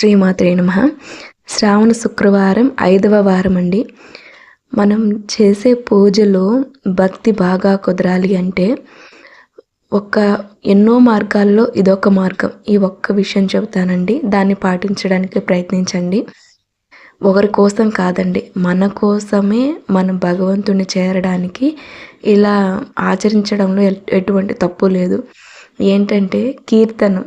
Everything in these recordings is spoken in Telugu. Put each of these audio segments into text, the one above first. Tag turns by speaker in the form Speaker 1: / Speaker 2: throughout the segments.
Speaker 1: శ్రీమాత్రే నమ. శ్రావణ శుక్రవారం ఐదవ వారం అండి మనం చేసే పూజలో భక్తి బాగా కుదరాలి అంటే ఒక ఎన్నో మార్గాల్లో ఇదొక మార్గం. ఈ ఒక్క విషయం చెబుతానండి. దాన్ని పాటించడానికి ప్రయత్నించండి. ఒకరి కోసం కాదండి మన కోసమే మన భగవంతుని చేరడానికి ఇలా ఆచరించడంలో ఎటువంటి తప్పు లేదు. ఏంటంటే కీర్తనం.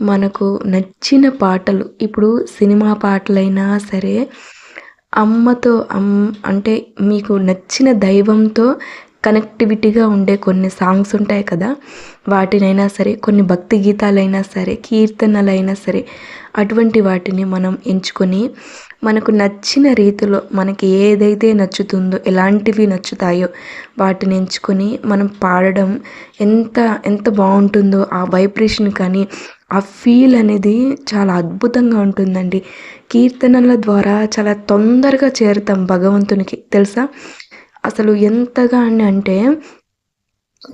Speaker 1: మనకు నచ్చిన పాటలు ఇప్పుడు సినిమా పాటలైనా సరే అమ్మతో అమ్ అంటే మీకు నచ్చిన దైవంతో కనెక్టివిటీగా ఉండే కొన్ని సాంగ్స్ ఉంటాయి కదా వాటినైనా సరే కొన్ని భక్తి గీతాలైనా సరే కీర్తనలైనా సరే అటువంటి వాటిని మనం ఎంచుకొని మనకు నచ్చిన రీతిలో మనకి ఏదైతే నచ్చుతుందో ఎలాంటివి నచ్చుతాయో వాటిని ఎంచుకొని మనం పాడడం ఎంత ఎంత బాగుంటుందో ఆ వైబ్రేషన్ కానీ ఆ ఫీల్ అనేది చాలా అద్భుతంగా ఉంటుందండి. కీర్తనల ద్వారా చాలా తొందరగా చేరుతాం భగవంతునికి తెలుసా? అసలు ఎంతగా అని అంటే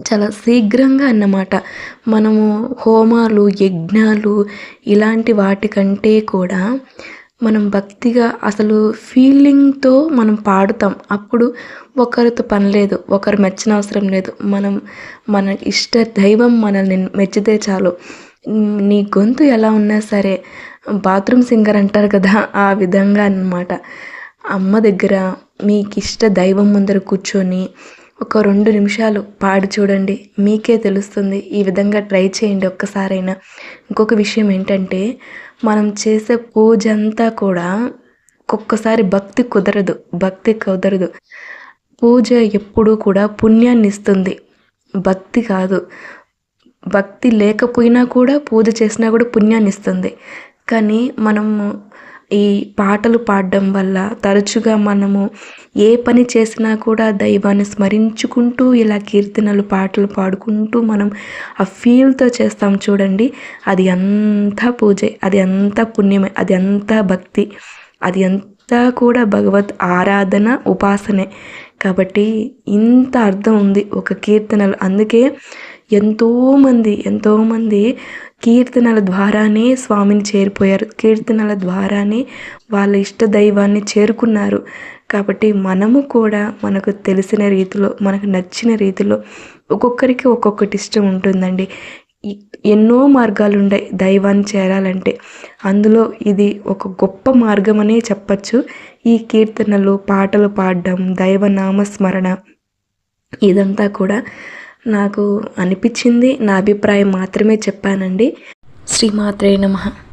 Speaker 1: చాలా శీఘ్రంగా అన్నమాట. మనము హోమాలు యజ్ఞాలు ఇలాంటి వాటికంటే కూడా మనం భక్తిగా అసలు ఫీలింగ్తో మనం పాడుతాం. అప్పుడు ఒకరితో పని లేదు ఒకరు మెచ్చిన అవసరం లేదు. మనం మన ఇష్ట దైవం మనల్ని మెచ్చితే చాలు. నీ గొంతు ఎలా ఉన్నా సరే బాత్రూమ్ సింగర్ అంటారు కదా ఆ విధంగా అన్నమాట. అమ్మ దగ్గర మీకు ఇష్ట దైవం ముందర కూర్చొని ఒక రెండు నిమిషాలు పాడి చూడండి. మీకే తెలుస్తుంది. ఈ విధంగా ట్రై చేయండి ఒక్కసారైనా. ఇంకొక విషయం ఏంటంటే మనం చేసే పూజ అంతా కూడా ఒక్కొక్కసారి భక్తి కుదరదు. భక్తి కుదరదు. పూజ ఎప్పుడూ కూడా పుణ్యాన్ని ఇస్తుంది. భక్తి కాదు. భక్తి లేకపోయినా కూడా పూజ చేసినా కూడా పుణ్యాన్ని ఇస్తుంది. కానీ మనము ఈ పాటలు పాడడం వల్ల తరచుగా మనము ఏ పని చేసినా కూడా దైవాన్ని స్మరించుకుంటూ ఇలా కీర్తనలు పాటలు పాడుకుంటూ మనం ఆ ఫీల్తో చేస్తాం చూడండి. అది అంతా పూజే అది అంతా పుణ్యమే అది అంతా భక్తి అది అంతా కూడా భగవత్ ఆరాధన ఉపాసనే. కాబట్టి ఇంత అర్థం ఉంది ఒక కీర్తనలు. అందుకే ఎంతోమంది ఎంతోమంది కీర్తనల ద్వారానే స్వామిని చేరిపోయారు. కీర్తనల ద్వారానే వాళ్ళ ఇష్ట దైవాన్ని చేరుకున్నారు. కాబట్టి మనము కూడా మనకు తెలిసిన రీతిలో మనకు నచ్చిన రీతిలో ఒక్కొక్కరికి ఒక్కొక్కటి ఇష్టం ఉంటుందండి. ఎన్నో మార్గాలు ఉన్నాయి దైవాన్ని చేరాలంటే. అందులో ఇది ఒక గొప్ప మార్గం అనే చెప్పచ్చు. ఈ కీర్తనలు పాటలు పాడడం దైవ నామస్మరణ ఇదంతా కూడా నాకు అనిపించింది. నా అభిప్రాయం మాత్రమే చెప్పానండి. శ్రీమాత్రే నమ.